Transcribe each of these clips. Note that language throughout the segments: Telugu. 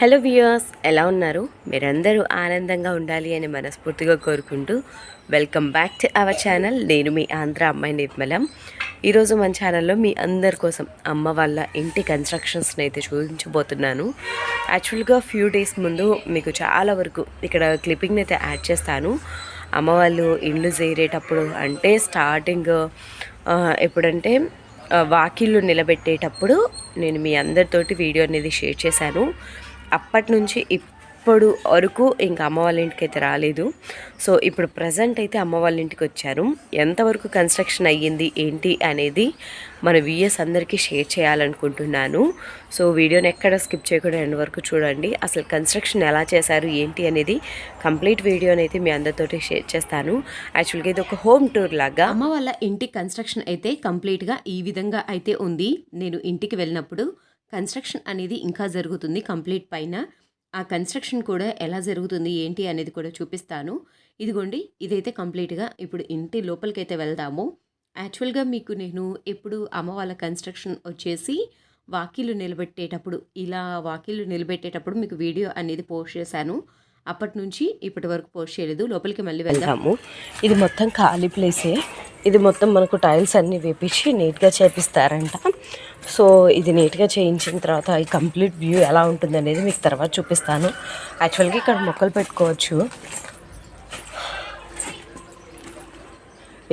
హలో వ్యూయర్స్ ఎలా ఉన్నారు? మీరందరూ ఆనందంగా ఉండాలి అని మనస్ఫూర్తిగా కోరుకుంటూ welcome back to our channel. నేను మీ ఆంధ్ర అమ్మాయి నిర్మలం. ఈరోజు మన ఛానల్లో మీ అందరి కోసం అమ్మ వాళ్ళ ఇంటి కన్స్ట్రక్షన్స్ని అయితే చూపించబోతున్నాను. యాక్చువల్గా ఫ్యూ డేస్ ముందు మీకు చాలా వరకు ఇక్కడ క్లిప్పింగ్ని అయితే యాడ్ చేస్తాను. అమ్మ వాళ్ళు ఇండ్లు చేరేటప్పుడు అంటే స్టార్టింగ్ ఎప్పుడంటే వాకిళ్ళు నిలబెట్టేటప్పుడు నేను మీ అందరితోటి వీడియో అనేది షేర్ చేశాను. అప్పటి నుంచి ఇప్పుడు వరకు ఇంకా అమ్మ వాళ్ళ ఇంటికి అయితే రాలేదు. సో ఇప్పుడు ప్రజెంట్ అయితే అమ్మ వాళ్ళ ఇంటికి వచ్చారు. ఎంతవరకు కన్స్ట్రక్షన్ అయ్యింది ఏంటి అనేది మన విఎస్ అందరికీ షేర్ చేయాలనుకుంటున్నాను. సో వీడియోని ఎక్కడ స్కిప్ చేయకుండా ఎండ్ వరకు చూడండి. అసలు కన్స్ట్రక్షన్ ఎలా చేశారు ఏంటి అనేది కంప్లీట్ వీడియోని అయితే మీ అందరితోటి షేర్ చేస్తాను. యాక్చువల్గా ఇది ఒక హోమ్ టూర్ లాగా. అమ్మ వాళ్ళ ఇంటి కన్స్ట్రక్షన్ అయితే కంప్లీట్గా ఈ విధంగా అయితే ఉంది. నేను ఇంటికి వెళ్ళినప్పుడు కన్స్ట్రక్షన్ అనేది ఇంకా జరుగుతుంది కంప్లీట్ పైన. ఆ కన్స్ట్రక్షన్ కూడా ఎలా జరుగుతుంది ఏంటి అనేది కూడా చూపిస్తాను. ఇదిగోండి ఇదైతే కంప్లీట్గా ఇప్పుడు ఇంటి లోపలికైతే వెళ్దాము. యాక్చువల్గా మీకు నేను ఎప్పుడు అమ్మ వాళ్ళ కన్స్ట్రక్షన్ వచ్చేసి వాకిలు నిలబెట్టేటప్పుడు ఇలా వాకిలు నిలబెట్టేటప్పుడు మీకు వీడియో అనేది పోస్ట్ చేశాను. అప్పటి నుంచి ఇప్పటి వరకు పోస్ట్ చేయలేదు. లోపలికి మళ్ళీ వెళ్దాము. ఇది మొత్తం ఖాళీ ప్లేసే. ఇది మొత్తం మనకు టైల్స్ అన్నీ వేపించి నీట్గా చేపిస్తారంట. సో ఇది నీట్గా చేయించిన తర్వాత ఈ కంప్లీట్ వ్యూ ఎలా ఉంటుంది అనేది మీకు తర్వాత చూపిస్తాను. యాక్చువల్గా ఇక్కడ మొక్కలు పెట్టుకోవచ్చు.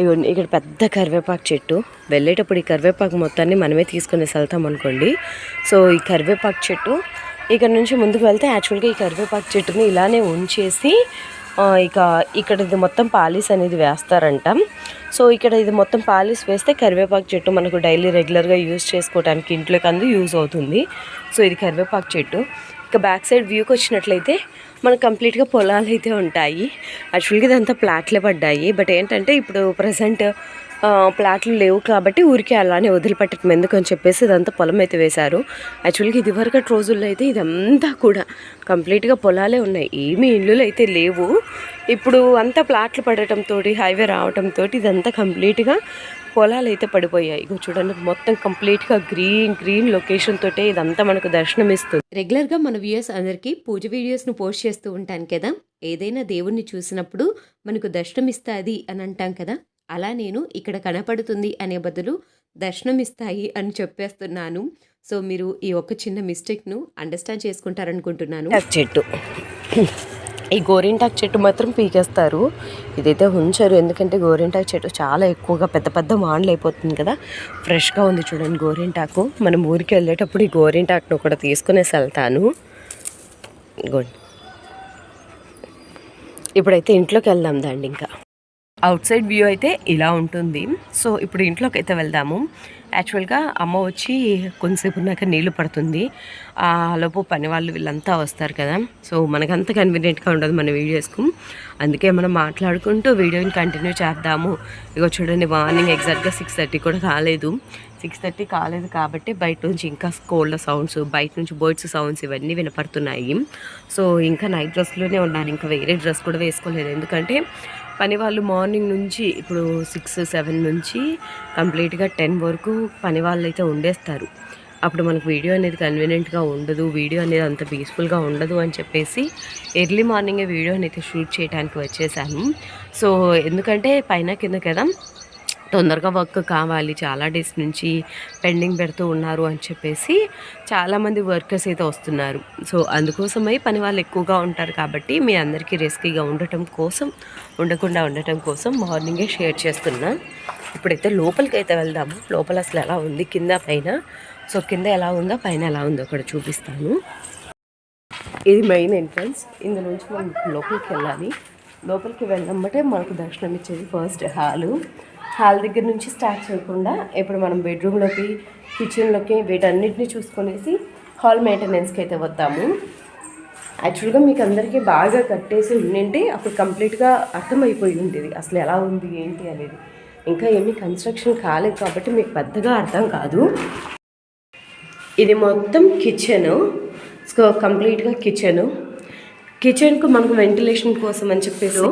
ఇగోండి ఇక్కడ పెద్ద కరివేపాకు చెట్టు. వెళ్ళేటప్పుడు ఈ కరివేపాకు మొత్తాన్ని మనమే తీసుకునేసి వెళ్తాం అనుకోండి. సో ఈ కరివేపాకు చెట్టు ఇక్కడ నుంచి ముందుకు వెళ్తే యాక్చువల్గా ఈ కరివేపాకు చెట్టుని ఇలానే ఉంచేసి ఇక ఇక్కడ ఇది మొత్తం పాలిస్ అనేది వేస్తారంట. సో ఇక్కడ ఇది మొత్తం పాలిస్ వేస్తే కరివేపాకు చెట్టు మనకు డైలీ రెగ్యులర్గా యూజ్ చేసుకోవడానికి ఇంట్లోకి అందు యూజ్ అవుతుంది. సో ఇది కరివేపాకు చెట్టు. ఇక బ్యాక్ సైడ్ వ్యూకి వచ్చినట్లయితే మనకు కంప్లీట్గా పొలాలు అయితే ఉంటాయి యాక్చువల్గా ఇదంతా ప్లాట్లే పడ్డాయి. బట్ ఏంటంటే ఇప్పుడు ప్రజెంట్ ప్లాట్లు లేవు కాబట్టి ఊరికే అలానే వదిలిపెట్టడం ఎందుకు అని చెప్పేసి ఇదంతా పొలం అయితే వేశారు. యాక్చువల్గా ఇదివరకటి రోజుల్లో అయితే ఇదంతా కూడా కంప్లీట్గా పొలాలే ఉన్నాయి. ఏమీ ఇల్లులు అయితే లేవు. ఇప్పుడు అంతా ప్లాట్లు పడటంతో హైవే రావడంతో ఇదంతా కంప్లీట్గా పొలాలు అయితే పడిపోయాయి. ఇగో చూడండి మొత్తం కంప్లీట్గా గ్రీన్ గ్రీన్ లొకేషన్ తోటే ఇదంతా మనకు దర్శనం ఇస్తుంది. రెగ్యులర్గా మన వ్యూయర్స్ అందరికీ పూజ వీడియోస్ను పోస్ట్ చేస్తూ ఉంటాను కదా. ఏదైనా దేవుణ్ణి చూసినప్పుడు మనకు దర్శనం ఇస్తుంది అని అంటాం కదా. అలా నేను ఇక్కడ కనపడుతుంది అనే బదులు దర్శనం ఇస్తాయి అని చెప్పేస్తున్నాను. సో మీరు ఈ ఒక్క చిన్న మిస్టేక్ను అండర్స్టాండ్ చేసుకుంటారనుకుంటున్నాను. చెట్టు. ఈ గోరింటాకు చెట్టు మాత్రం పీకేస్తారు. ఇదైతే ఉంచరు. ఎందుకంటే గోరింటాకు చెట్టు చాలా ఎక్కువగా పెద్ద పెద్ద మాండ్లు అయిపోతుంది కదా. ఫ్రెష్గా ఉంది చూడండి గోరింటాకు. మనం ఊరికి వెళ్ళేటప్పుడు ఈ గోరింటాకును కూడా తీసుకునేసి వెళ్తాను. ఇప్పుడైతే ఇంట్లోకి వెళ్దాం దాండి ఇంకా. అవుట్ సైడ్ వ్యూ అయితే ఇలా ఉంటుంది. సో ఇప్పుడు ఇంట్లోకి అయితే వెళ్దాము యాక్చువల్గా అమ్మ వచ్చి కొంతసేపు ఉన్నాక నీళ్ళు పడుతుంది. ఆ లోపు పని వాళ్ళు వీళ్ళంతా వస్తారు కదా. సో మనకంత కన్వీనియంట్గా ఉండదు మన వీడియోస్కు అందుకే మనం మాట్లాడుకుంటూ వీడియోని కంటిన్యూ చేద్దాము. ఇక చూడండి మార్నింగ్ ఎగ్జాక్ట్గా సిక్స్ థర్టీ కూడా కాలేదు సిక్స్ థర్టీ కాలేదు కాబట్టి బయట నుంచి ఇంకా కోళ్ళ సౌండ్స్ బయట నుంచి బర్డ్స్ సౌండ్స్ ఇవన్నీ వినపడుతున్నాయి. సో ఇంకా నైట్ డ్రెస్లోనే ఉన్నాను. ఇంకా వేరే డ్రెస్ కూడా వేసుకోలేదు. ఎందుకంటే పని వాళ్ళు మార్నింగ్ నుంచి ఇప్పుడు సిక్స్ సెవెన్ నుంచి కంప్లీట్గా టెన్ వరకు పని వాళ్ళు అయితే ఉండేస్తారు. అప్పుడు మనకు వీడియో అనేది కన్వీనియంట్గా ఉండదు వీడియో అనేది అంత పీస్ఫుల్గా ఉండదు అని చెప్పేసి ఎర్లీ మార్నింగే వీడియోని అయితే షూట్ చేయడానికి వచ్చేసాను సో ఎందుకంటే పైన కింద కదా తొందరగా వర్క్ కావాలి చాలా డేస్ నుంచి పెండింగ్ పెడుతూ ఉన్నారు అని చెప్పేసి చాలామంది వర్కర్స్ అయితే వస్తున్నారు. సో అందుకోసమై పని వాళ్ళు ఎక్కువగా ఉంటారు కాబట్టి మీ అందరికీ రిస్కీగా ఉండటం కోసం ఉండకుండా ఉండటం కోసం మార్నింగే షేర్ చేస్తున్నా. ఇప్పుడైతే లోపలికి అయితే వెళ్దాము. లోపల అసలు ఎలా ఉంది? కింద పైన. సో కింద ఎలా ఉందో పైన ఎలా ఉందో అక్కడ చూపిస్తాను. ఇది మెయిన్ ఎంట్రన్స్ ఇందు నుంచి మనం లోపలికి వెళ్ళాలి. లోపలికి వెళ్ళమంటే మనకు దర్శనం ఇచ్చేది ఫస్ట్ హాలు హాల్ దగ్గర నుంచి స్టార్ట్ చేయకుండా ఇప్పుడు మనం బెడ్రూమ్లోకి కిచెన్లోకి వీటన్నిటిని చూసుకునేసి హాల్ మెయింటెనెన్స్కి అయితే వద్దాము. యాక్చువల్గా మీకు అందరికీ బాగా కట్టేసి ఉండింటే అప్పుడు కంప్లీట్గా అర్థమైపోయి ఉండేది. అసలు ఎలా ఉంది ఏంటి అనేది. ఇంకా ఏమీ కన్స్ట్రక్షన్ కాలేదు కాబట్టి మీకు పెద్దగా అర్థం కాదు. ఇది మొత్తం కిచెన్ సో కంప్లీట్గా కిచెన్ కిచెన్కు మనకు వెంటిలేషన్ కోసం అని చెప్పేసి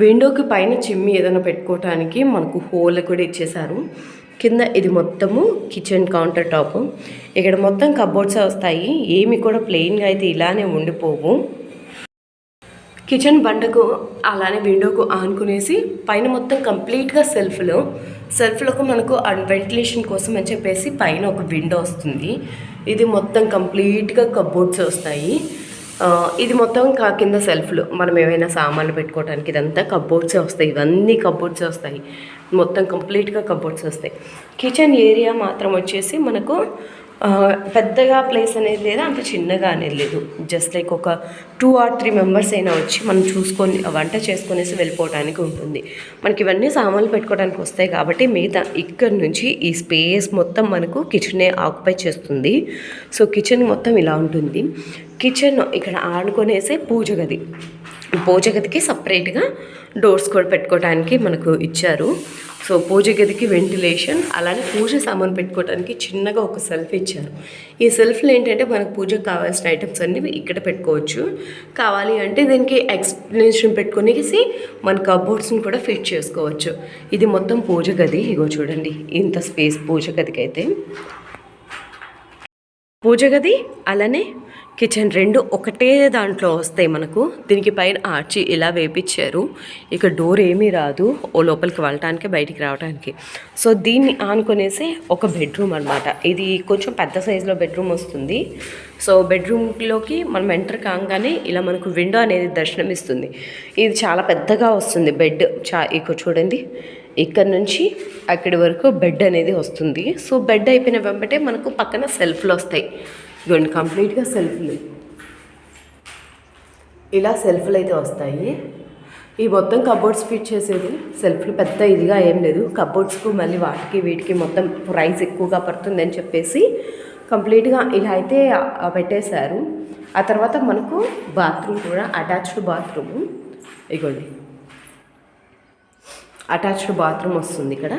విండోకి పైన చిమ్మి ఏదైనా పెట్టుకోవటానికి మనకు హోల్ కూడా ఇచ్చేసారు కింద ఇది మొత్తము కిచెన్ కౌంటర్ టాప్ ఇక్కడ మొత్తం కబోర్డ్స్ వస్తాయి. ఏమి కూడా ప్లెయిన్గా అయితే ఇలానే ఉండిపోవు. కిచెన్ బండకు అలానే విండోకు ఆనుకునేసి పైన మొత్తం కంప్లీట్గా సెల్ఫ్లో సెల్ఫ్లకు మనకు వెంటిలేషన్ కోసం అని చెప్పేసి పైన ఒక విండో వస్తుంది. ఇది మొత్తం కంప్లీట్గా కబోర్డ్స్ వస్తాయి. ఇది మొత్తం కా కింద సెల్ఫ్లు మనం ఏమైనా సామాన్లు పెట్టుకోవడానికి ఇదంతా కబోర్డ్సే వస్తాయి. ఇవన్నీ కబోర్డ్సే వస్తాయి. మొత్తం కంప్లీట్గా కబోర్డ్స్ వస్తాయి. కిచెన్ ఏరియా మాత్రం వచ్చేసి మనకు పెద్దగా ప్లేస్ అనేది లేదు అంత చిన్నగా అనేది లేదు. జస్ట్ లైక్ ఒక టూ ఆర్ త్రీ మెంబర్స్ అయినా వచ్చి మనం చూసుకొని వంట చేసుకునేసి వెళ్ళిపోవడానికి ఉంటుంది. మనకి ఇవన్నీ సామాన్లు పెట్టుకోవడానికి వస్తాయి కాబట్టి మిగతా ఇక్కడ నుంచి ఈ స్పేస్ మొత్తం మనకు కిచెనే ఆక్యుపై చేస్తుంది. సో కిచెన్ మొత్తం ఇలా ఉంటుంది. కిచెన్ ఇక్కడ ఆడుకునేసే పూజ గది. పూజ గదికి సపరేట్గా డోర్స్ కూడా పెట్టుకోవడానికి మనకు ఇచ్చారు. సో పూజ గదికి వెంటిలేషన్ అలానే పూజ సామాన్ పెట్టుకోవడానికి చిన్నగా ఒక సెల్ఫ్ ఇచ్చారు. ఈ సెల్ఫ్లో ఏంటంటే మనకు పూజకు కావాల్సిన ఐటమ్స్ అన్ని ఇక్కడ పెట్టుకోవచ్చు. కావాలి అంటే దీనికి ఎక్స్ప్లెనేషన్ పెట్టుకునేసి మన కబోర్డ్స్ని కూడా ఫిట్ చేసుకోవచ్చు. ఇది మొత్తం పూజ గది ఇగో చూడండి ఇంత స్పేస్ పూజ గదికి అయితే పూజ గది అలానే కిచెన్ రెండు ఒకటే దాంట్లో వస్తాయి మనకు. దీనికి పైన ఆర్చి ఇలా వేపించారు. ఇక డోర్ ఏమీ రాదు. ఓ లోపలికి వెళ్ళటానికి బయటికి రావడానికి సో దీన్ని ఆనుకునేసి ఒక బెడ్రూమ్ అనమాట ఇది కొంచెం పెద్ద సైజులో బెడ్రూమ్ వస్తుంది. సో బెడ్రూమ్లోకి మనం ఎంటర్ కాగానే ఇలా మనకు విండో అనేది దర్శనం ఇస్తుంది ఇది చాలా పెద్దగా వస్తుంది బెడ్. చా ఇక చూడండి. ఇక్కడ నుంచి అక్కడి వరకు బెడ్ అనేది వస్తుంది. సో బెడ్ అయిపోయిన వెంబటే మనకు పక్కన సెల్ఫ్లు వస్తాయి. ఇదిగోండి కంప్లీట్గా సెల్ఫ్లు. ఇలా సెల్ఫ్లు అయితే వస్తాయి. ఈ మొత్తం కబోర్డ్స్ ఫిట్ చేసేది సెల్ఫ్లు పెద్ద ఇదిగా ఏం లేదు. కబోర్డ్స్కు మళ్ళీ వాటికి వీటికి మొత్తం ప్రైస్ ఎక్కువగా పడుతుందని చెప్పేసి కంప్లీట్గా ఇలా అయితే పెట్టేశారు. ఆ తర్వాత మనకు బాత్రూమ్ కూడా అటాచ్డ్ బాత్రూమ్. ఇగోండి. అటాచ్డ్ బాత్రూమ్ వస్తుంది ఇక్కడ.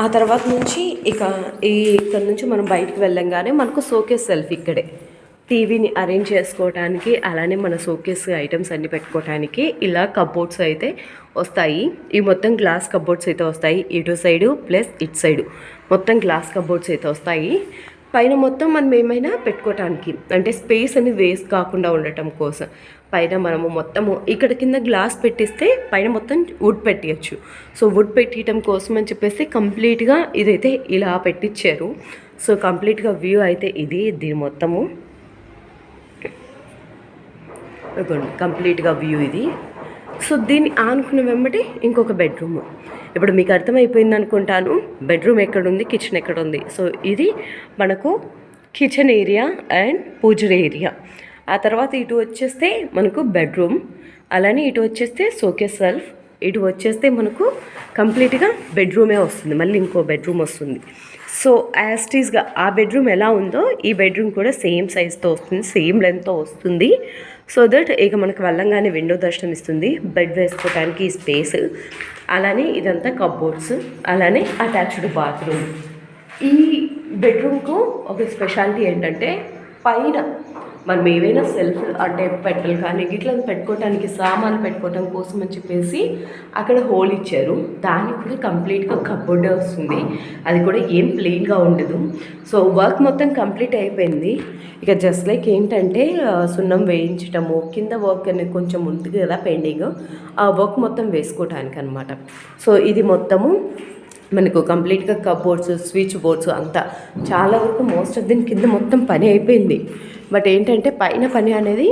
ఆ తర్వాత నుంచి ఇక ఈ ఇక్కడ నుంచి మనం బయటికి వెళ్ళంగానే మనకు సోకేస్ సెల్ఫ్ ఇక్కడే. టీవీని అరేంజ్ చేసుకోవడానికి అలానే మన సోకేస్ ఐటమ్స్ అన్ని పెట్టుకోవడానికి ఇలా కబోర్డ్స్ అయితే వస్తాయి. ఈ మొత్తం గ్లాస్ కబోర్డ్స్ అయితే వస్తాయి. ఇటు సైడు ప్లస్ ఇటు సైడు మొత్తం గ్లాస్ కబోర్డ్స్ అయితే వస్తాయి. పైన మొత్తం మనం ఏమైనా పెట్టుకోవటానికి అంటే స్పేస్ అనేది వేస్ట్ కాకుండా ఉండటం కోసం. పైన మనము మొత్తము ఇక్కడ కింద గ్లాస్ పెట్టిస్తే పైన మొత్తం వుడ్ పెట్టియచ్చు. సో వుడ్ పెట్టియటం కోసం అని చెప్పేసి కంప్లీట్గా ఇదైతే ఇలా పెట్టించారు సో కంప్లీట్గా వ్యూ అయితే ఇది దీని మొత్తము. కంప్లీట్గా వ్యూ ఇది. సో దీన్ని ఆనుకున్న వెంబటి ఇంకొక బెడ్రూమ్. ఇప్పుడు మీకు అర్థమైపోయింది అనుకుంటాను బెడ్రూమ్ ఎక్కడ ఉంది కిచెన్ ఎక్కడ ఉంది సో ఇది మనకు కిచెన్ ఏరియా అండ్ పూజర్ ఏరియా. ఆ తర్వాత ఇటు వచ్చేస్తే మనకు బెడ్రూమ్ అలానే ఇటు వచ్చేస్తే సోకే సెల్ఫ్ ఇటు వచ్చేస్తే మనకు కంప్లీట్గా బెడ్రూమే వస్తుంది మళ్ళీ ఇంకో బెడ్రూమ్ వస్తుంది. సో యాస్టీస్గా ఆ బెడ్రూమ్ ఎలా ఉందో ఈ బెడ్రూమ్ కూడా సేమ్ సైజ్తో వస్తుంది సేమ్ లెంత్తో వస్తుంది. సో దట్ ఇక మనకు వెళ్ళంగానే విండో దర్శనం ఇస్తుంది బెడ్ వేసుకోవడానికి స్పేస్ అలానే ఇదంతా కబోర్డ్స్ అలానే అటాచ్డ్ బాత్రూమ్. ఈ బెడ్రూమ్కు ఒక స్పెషాలిటీ ఏంటంటే పైన మనం ఏవైనా సెల్ఫ్ అంటే పెట్టలు కానీ ఇట్లా పెట్టుకోవటానికి సామాన్లు పెట్టుకోవటం కోసం అని చెప్పేసి అక్కడ హోల్ ఇచ్చారు. దానికి కూడా కంప్లీట్గా కబోర్డ్ వస్తుంది. అది కూడా ఏం ప్లెయిన్గా ఉండదు. సో వర్క్ మొత్తం కంప్లీట్ అయిపోయింది. ఇక జస్ట్ లైక్ ఏంటంటే సున్నం వేయించటము కింద వర్క్ అనేది కొంచెం ఉంది కదా పెండింగ్ ఆ వర్క్ మొత్తం వేసుకోవటానికి అనమాట సో ఇది మొత్తము మనకు కంప్లీట్గా కబోర్డ్స్ స్విచ్ బోర్డ్స్ అంతా. చాలా వరకు మోస్ట్ ఆఫ్ దీని కింద మొత్తం పని అయిపోయింది. బట్ ఏంటంటే పైన పని అనేది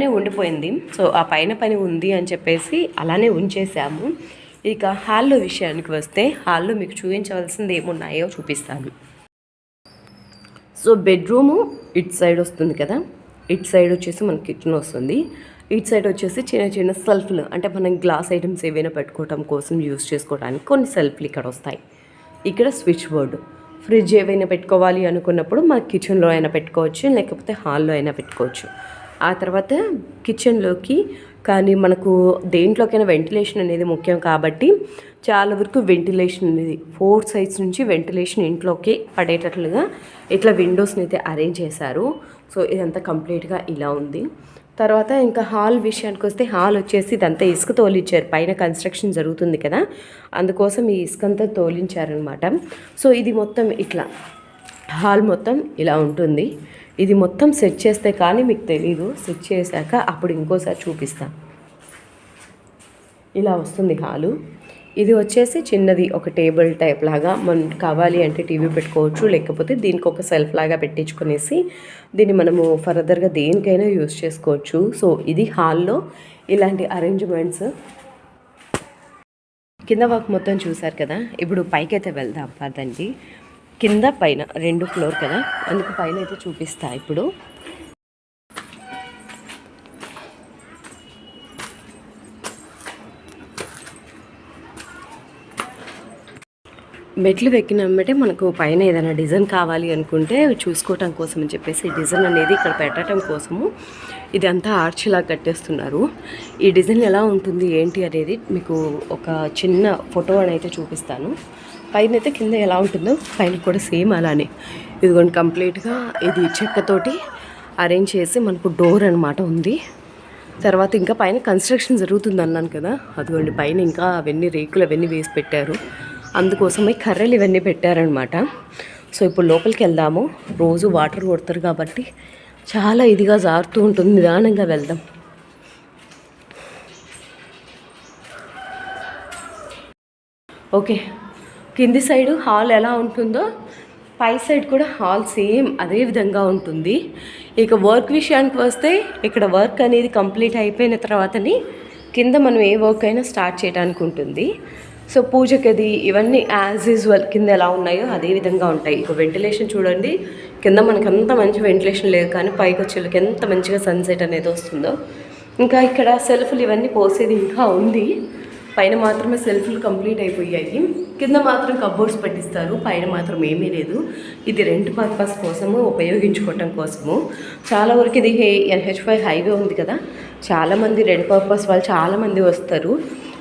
ఉండిపోయింది. సో ఆ పైన పని ఉంది అని చెప్పేసి అలానే ఉంచేసాము. ఇక హాల్లో విషయానికి వస్తే హాల్లో మీకు చూపించవలసింది ఏమున్నాయో చూపిస్తాను. సో బెడ్రూము ఇట్ సైడ్ వస్తుంది కదా? ఇట్ సైడ్ వచ్చేసి మనకి కిచెన్ వస్తుంది. ఇట్ సైడ్ వచ్చేసి చిన్న చిన్న సెల్ఫ్లు. అంటే మనం గ్లాస్ ఐటమ్స్ ఏవైనా పెట్టుకోవడం కోసం యూస్ చేసుకోవడానికి కొన్ని సెల్ఫ్లు ఇక్కడ వస్తాయి. ఇక్కడ స్విచ్ బోర్డు. ఫ్రిడ్జ్ ఏవైనా పెట్టుకోవాలి అనుకున్నప్పుడు మన కిచెన్లో అయినా పెట్టుకోవచ్చు లేకపోతే హాల్లో అయినా పెట్టుకోవచ్చు. ఆ తర్వాత కిచెన్లోకి కానీ మనకు దేంట్లోకైనా వెంటిలేషన్ అనేది ముఖ్యం కాబట్టి చాలా వరకు వెంటిలేషన్ అనేది ఫోర్ సైడ్స్ నుంచి వెంటిలేషన్ ఇంట్లోకి పడేటట్లుగా ఇట్లా విండోస్ని అయితే అరేంజ్ చేశారు. సో ఇదంతా కంప్లీట్గా ఇలా ఉంది. తర్వాత ఇంకా హాల్ విషయానికి వస్తే హాల్ వచ్చేసి ఇదంతా ఇసుక తోలించారు పైన కన్స్ట్రక్షన్ జరుగుతుంది కదా. అందుకోసం ఈ ఇసుకంతా తోలించారనమాట. సో ఇది మొత్తం ఇట్లా. హాల్ మొత్తం ఇలా ఉంటుంది. ఇది మొత్తం సెట్ చేస్తే కానీ మీకు తెలీదు. సెట్ చేశాక అప్పుడు ఇంకోసారి చూపిస్తాను ఇలా వస్తుంది హాలు. ఇది వచ్చేసి చిన్నది ఒక టేబుల్ టైప్ లాగా మనం కావాలి అంటే టీవీ పెట్టుకోవచ్చు లేకపోతే దీనికి ఒక సెల్ఫ్ లాగా పెట్టించుకునేసి దీన్ని మనము ఫర్దర్గా దేనికైనా యూస్ చేసుకోవచ్చు. సో ఇది హాల్లో ఇలాంటి అరేంజ్మెంట్స్. కింద వర్క్ మొత్తం చూసారు కదా? ఇప్పుడు పైకైతే వెళ్దాం పదండి. కింద పైన రెండు ఫ్లోర్ కదా? అందుకు పైన అయితే చూపిస్తా ఇప్పుడు. మెట్లు ఎక్కినమ్మటే మనకు పైన ఏదైనా డిజైన్ కావాలి అనుకుంటే చూసుకోవటం కోసం అని చెప్పేసి డిజైన్ అనేది ఇక్కడ పెట్టడం కోసము ఇదంతా ఆర్చిలా కట్టేస్తున్నారు. ఈ డిజైన్ ఎలా ఉంటుంది ఏంటి అనేది మీకు ఒక చిన్న ఫోటో అని అయితే చూపిస్తాను. పైన అయితే కింద ఎలా ఉంటుందో పైన కూడా సేమ్ అలానే. ఇదిగోండి కంప్లీట్గా ఇది చెక్కతోటి అరేంజ్ చేసి మనకు డోర్ అనమాట ఉంది. తర్వాత ఇంకా పైన కన్స్ట్రక్షన్ జరుగుతుంది అన్నాను కదా అదిగోండి పైన ఇంకా అవన్నీ రేకులు అవన్నీ వేసి పెట్టారు. అందుకోసమే కర్రలు ఇవన్నీ పెట్టారనమాట సో ఇప్పుడు లోపలికి వెళ్దాము. రోజు వాటర్ కొడతారు కాబట్టి చాలా ఇదిగా జారుతూ ఉంటుంది. నిదానంగా వెళ్దాం. ఓకే. కింది సైడు హాల్ ఎలా ఉంటుందో పై సైడ్ కూడా హాల్ సేమ్ అదే విధంగా ఉంటుంది. ఇక వర్క్ విషయానికి వస్తే ఇక్కడ వర్క్ అనేది కంప్లీట్ అయిపోయిన తర్వాతని కింద మనం ఏ వర్క్ అయినా స్టార్ట్ చేయడానికి ఉంటుంది. సో పూజ గది ఇవన్నీ యాజ్ యూజువల్ కింద ఎలా ఉన్నాయో అదే విధంగా ఉంటాయి. ఇక వెంటిలేషన్ చూడండి. కింద మనకు అంత మంచి వెంటిలేషన్ లేదు కానీ పైకి వచ్చేళ్ళకి ఎంత మంచిగా సన్సెట్ అనేది వస్తుందో. ఇంకా ఇక్కడ సెల్ఫ్లు ఇవన్నీ పోసేది ఇంకా ఉంది. పైన మాత్రమే సెల్ఫ్లు కంప్లీట్ అయిపోయాయి. కింద మాత్రం కబోర్డ్స్ పెట్టిస్తారు. పైన మాత్రం ఏమీ లేదు. ఇది రెంట్ పర్పస్ కోసము ఉపయోగించుకోవటం కోసము. చాలా వరకు ఇది ఎన్హెచ్ ఫైవ్ హైవే ఉంది కదా. చాలామంది రెంట్ పర్పస్ వాళ్ళు చాలామంది వస్తారు.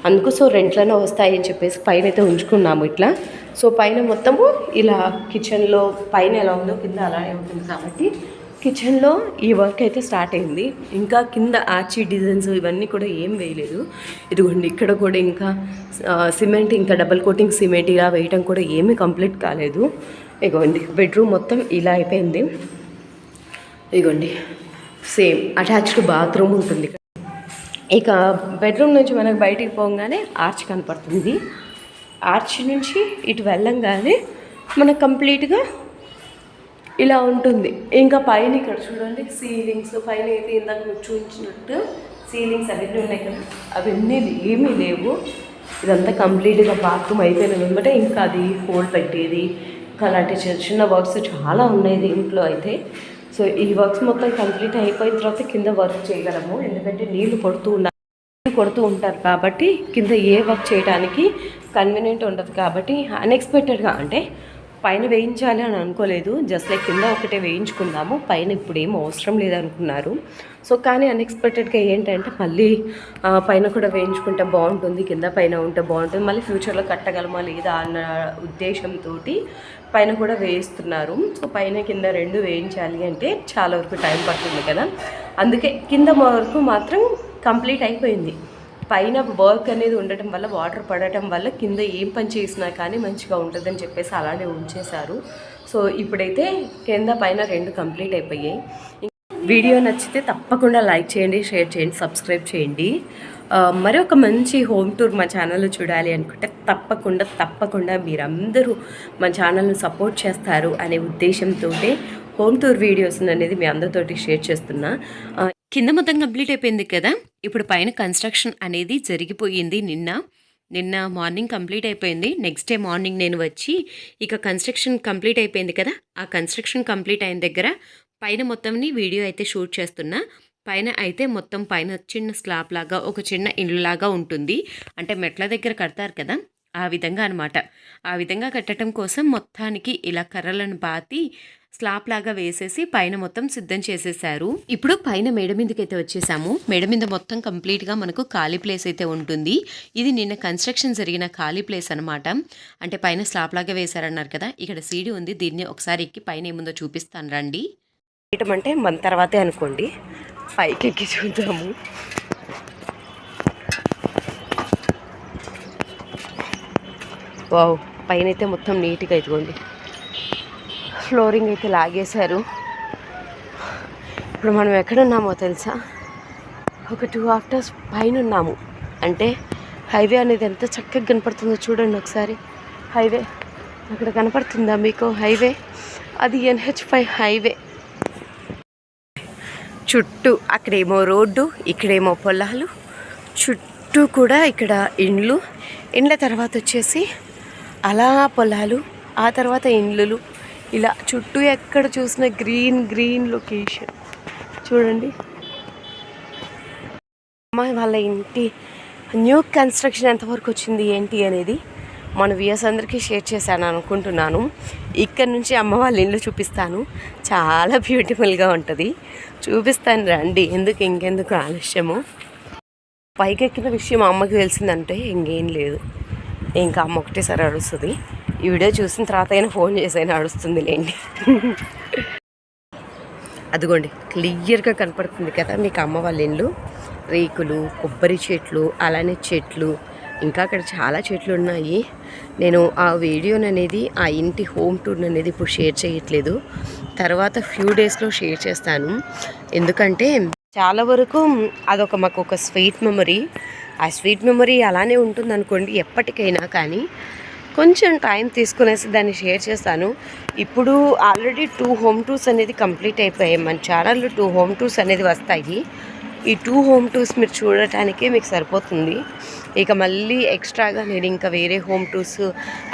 అందుకు సో రెంట్లోనే వస్తాయి అని చెప్పేసి పైన అయితే ఉంచుకున్నాము ఇట్లా. సో పైన మొత్తము ఇలా కిచెన్లో పైన ఎలా ఉందో కింద అలానే ఉంటుంది కాబట్టి కిచెన్లో ఈ వర్క్ అయితే స్టార్ట్ అయింది. ఇంకా కింద ఆర్చి డిజైన్స్ ఇవన్నీ కూడా ఏం వేయలేదు. ఇదిగోండి ఇక్కడ కూడా ఇంకా సిమెంట్ ఇంకా డబల్ కోటింగ్ సిమెంట్ ఇలా వేయటం కూడా ఏమీ కంప్లీట్ కాలేదు. ఇదిగోండి బెడ్రూమ్ మొత్తం ఇలా అయిపోయింది. ఇదిగోండి సేమ్ అటాచ్డ్ బాత్రూమ్ ఉంటుంది ఇక్కడ. ఇక బెడ్రూమ్ నుంచి మనకు బయటికి పోగానే ఆర్చ్ కనపడుతుంది. ఆర్చ్ నుంచి ఇటు వెళ్ళంగానే మనకు కంప్లీట్గా ఇలా ఉంటుంది. ఇంకా పైన ఇక్కడ చూడండి సీలింగ్స్ పైన అయితే ఇందాక చూపించినట్టు సీలింగ్స్ అవన్నీ ఉన్నాయి కదా అవన్నీ ఏమీ లేవు. ఇదంతా కంప్లీట్గా బాత్రూమ్ అయిపోయిన వెంబటే ఇంకా అది హోల్ పెట్టేది ఇంకా అలాంటి చిన్న చిన్న వర్క్స్ చాలా ఉన్నాయి దీంట్లో అయితే. సో ఈ వర్క్స్ మొత్తం కంప్లీట్ అయిపోయిన తర్వాత కింద వర్క్ చేయగలము. ఎందుకంటే నీళ్ళు కొడుతూ ఉన్నారు కొడుతూ ఉంటారు కాబట్టి కింద ఏ వర్క్ చేయడానికి కన్వీనియంట్ ఉండదు కాబట్టి అన్ఎక్స్పెక్టెడ్గా అంటే పైన వేయించాలి అని అనుకోలేదు. జస్ట్ లైక్ కింద ఒకటే వేయించుకుందాము పైన ఇప్పుడు ఏం అవసరం లేదనుకున్నారు. సో కానీ అన్ఎక్స్పెక్టెడ్గా ఏంటంటే మళ్ళీ పైన కూడా వేయించుకుంటే బాగుంటుంది కింద పైన ఉంటే బాగుంటుంది. మళ్ళీ ఫ్యూచర్లో కట్టగలమా లేదా అన్న ఉద్దేశంతో పైన కూడా వేయిస్తున్నారు. సో పైన కింద రెండు వేయించాలి అంటే చాలా వరకు టైం పడుతుంది కదా. అందుకే కింద వరకు మాత్రం కంప్లీట్ అయిపోయింది. పైన వర్క్ అనేది ఉండటం వల్ల వాటర్ పడటం వల్ల కింద ఏం పని చేసినా కానీ మంచిగా ఉంటుందని చెప్పేసి అలానే ఉంచేశారు. సో ఇప్పుడైతే కింద పైన రెండు కంప్లీట్ అయిపోయాయి. వీడియో నచ్చితే తప్పకుండా లైక్ చేయండి షేర్ చేయండి సబ్స్క్రైబ్ చేయండి. మరొక మరి ఒక మంచి హోమ్ టూర్ మా ఛానల్లో చూడాలి అనుకుంటే తప్పకుండా తప్పకుండా మీరందరూ మా ఛానల్ని సపోర్ట్ చేస్తారు అనే ఉద్దేశంతో హోమ్ టూర్ వీడియోస్ అనేది మీ అందరితోటి షేర్ చేస్తున్నా. కింద మొత్తం కంప్లీట్ అయిపోయింది కదా? ఇప్పుడు పైన కన్స్ట్రక్షన్ అనేది జరిగిపోయింది నిన్న. నిన్న మార్నింగ్ కంప్లీట్ అయిపోయింది. నెక్స్ట్ డే మార్నింగ్ నేను వచ్చి ఇక కన్స్ట్రక్షన్ కంప్లీట్ అయిపోయింది కదా? ఆ కన్స్ట్రక్షన్ కంప్లీట్ అయిన దగ్గర పైన మొత్తంని వీడియో అయితే షూట్ చేస్తున్నా. పైన అయితే మొత్తం పైన చిన్న స్లాబ్ లాగా ఒక చిన్న ఇల్లు లాగా ఉంటుంది. అంటే మెట్ల దగ్గర కడతారు కదా ఆ విధంగా అనమాట ఆ విధంగా కట్టడం కోసం మొత్తానికి ఇలా కర్రలను పాతి స్లాబ్ లాగా వేసేసి పైన మొత్తం సిద్ధం చేసేసారు ఇప్పుడు పైన మేడ మీదకైతే అయితే వచ్చేసాము. మేడ మీద మొత్తం కంప్లీట్గా మనకు ఖాళీ ప్లేస్ అయితే ఉంటుంది. ఇది నిన్న కన్స్ట్రక్షన్ జరిగిన ఖాళీ ప్లేస్ అనమాట అంటే పైన స్లాబ్ లాగా వేశారన్నారు కదా ఇక్కడ సీడీ ఉంది. దీన్ని ఒకసారి ఎక్కి పైన ఏముందో చూపిస్తాను రండి. చేయటం అంటే మన తర్వాతే అనుకోండి. పైకి ఎక్కి చూద్దాము. వావ్ పైన అయితే మొత్తం నీట్గా ఇదిగోండి. ఫ్లోరింగ్ అయితే లాగేశారు. ఇప్పుడు మనం ఎక్కడున్నామో తెలుసా? ఒక టూ ఆఫ్టర్స్ పైన ఉన్నాము అంటే హైవే అనేది ఎంత చక్కగా కనపడుతుందో చూడండి ఒకసారి. హైవే అక్కడ కనపడుతుందా మీకు? హైవే? అది ఎన్హెచ్ ఫైవ్ హైవే. చుట్టూ అక్కడేమో రోడ్డు ఇక్కడేమో పొలాలు చుట్టూ కూడా ఇక్కడ ఇండ్లు. ఇండ్ల తర్వాత వచ్చేసి అలా పొలాలు ఆ తర్వాత ఇండ్లు ఇలా చుట్టూ ఎక్కడ చూసినా గ్రీన్ గ్రీన్ లొకేషన్. చూడండి. అమ్మాయి వాళ్ళ ఇంటి న్యూ కన్స్ట్రక్షన్ ఎంతవరకు వచ్చింది ఏంటి అనేది మన వ్యూస్ అందరికీ షేర్ చేశాను అనుకుంటున్నాను. ఇక్కడ నుంచి అమ్మ వాళ్ళ ఇల్లు చూపిస్తాను. చాలా బ్యూటిఫుల్గా ఉంటుంది. చూపిస్తాను రండి. ఎందుకు ఇంకెందుకు ఆలస్యము? పైకెక్కిన విషయం అమ్మకి తెలిసిందంటే ఇంకేం లేదు. ఇంకా అమ్మ ఒకటేసారి అడుస్తుంది ఈ వీడియో చూసిన తర్వాత అయినా ఫోన్ చేసైనా అడుస్తుంది లేండి. అదిగోండి క్లియర్గా కనపడుతుంది కదా మీకు అమ్మ వాళ్ళ ఇల్లు. రేకులు కొబ్బరి చెట్లు అలానే చెట్లు ఇంకా అక్కడ చాలా చెట్లు ఉన్నాయి నేను ఆ వీడియోని అనేది ఆ ఇంటి హోమ్ టూర్ అనేది ఇప్పుడు షేర్ చేయట్లేదు. తర్వాత ఫ్యూ డేస్లో షేర్ చేస్తాను. ఎందుకంటే చాలా వరకు అదొక మాకు ఒక స్వీట్ మెమరీ. ఆ స్వీట్ మెమరీ అలానే ఉంటుంది అనుకోండి ఎప్పటికైనా కానీ. కొంచెం టైం తీసుకునేసి దాన్ని షేర్ చేస్తాను. ఇప్పుడు ఆల్రెడీ టూ హోమ్ టూర్స్ అనేది కంప్లీట్ అయిపోయాయి. మన ఛానల్లో టూ హోమ్ టూర్స్ అనేది వస్తాయి. ఈ టూ హోమ్ టూర్స్ మీరు చూడటానికే మీకు సరిపోతుంది. ఇక మళ్ళీ ఎక్స్ట్రాగా నేను ఇంకా వేరే హోమ్ టూర్స్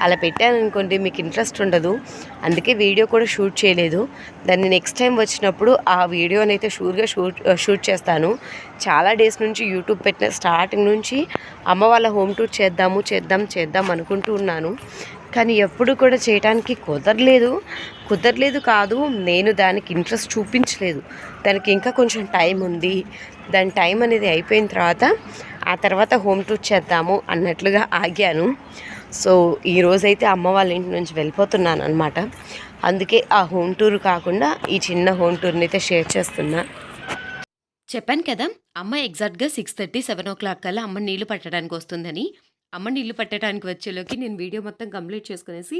అలా పెట్టాను అనుకోండి మీకు ఇంట్రెస్ట్ ఉండదు. అందుకే వీడియో కూడా షూట్ చేయలేదు. దాన్ని నెక్స్ట్ టైం వచ్చినప్పుడు ఆ వీడియోని అయితే షూర్గా షూట్ షూట్ చేస్తాను. చాలా డేస్ నుంచి యూట్యూబ్ పెట్టిన స్టార్టింగ్ నుంచి అమ్మ వాళ్ళ హోమ్ టూర్ చేద్దాము చేద్దాం చేద్దాం అనుకుంటూ ఉన్నాను. కానీ ఎప్పుడు కూడా చేయడానికి కుదరలేదు. కుదరలేదు కాదు నేను దానికి ఇంట్రెస్ట్ చూపించలేదు. దానికి ఇంకా కొంచెం టైం ఉంది. దాని టైం అనేది అయిపోయిన తర్వాత ఆ తర్వాత హోమ్ టూర్ చేద్దాము అన్నట్లుగా ఆగాను. సో ఈ రోజైతే అమ్మ వాళ్ళ ఇంటి నుంచి వెళ్ళిపోతున్నాను అనమాట అందుకే ఆ హోమ్ టూర్ కాకుండా ఈ చిన్న హోమ్ టూర్ని అయితే షేర్ చేస్తున్నా. చెప్పాను కదా అమ్మ ఎగ్జాక్ట్గా six thirty seven o'clock కల్లా అమ్మ నీళ్ళు పట్టడానికి వస్తుందని. అమ్మ నీళ్ళు పట్టడానికి వచ్చేలోకి నేను వీడియో మొత్తం కంప్లీట్ చేసుకునేసి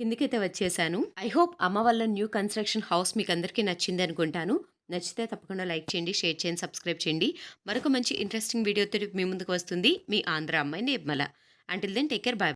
కిందికైతే వచ్చేసాను. ఐ హోప్ అమ్మ వాళ్ళ న్యూ కన్స్ట్రక్షన్ హౌస్ మీకు అందరికీ నచ్చింది అనుకుంటాను. నచ్చితే తప్పకుండా లైక్ చేయండి షేర్ చేయండి సబ్స్క్రైబ్ చేయండి. మరొక మంచి ఇంట్రెస్టింగ్ వీడియోతో మీ ముందుకు వస్తుంది. మీ ఆంధ్ర అమ్మాయి Nirmala. Until then take care bye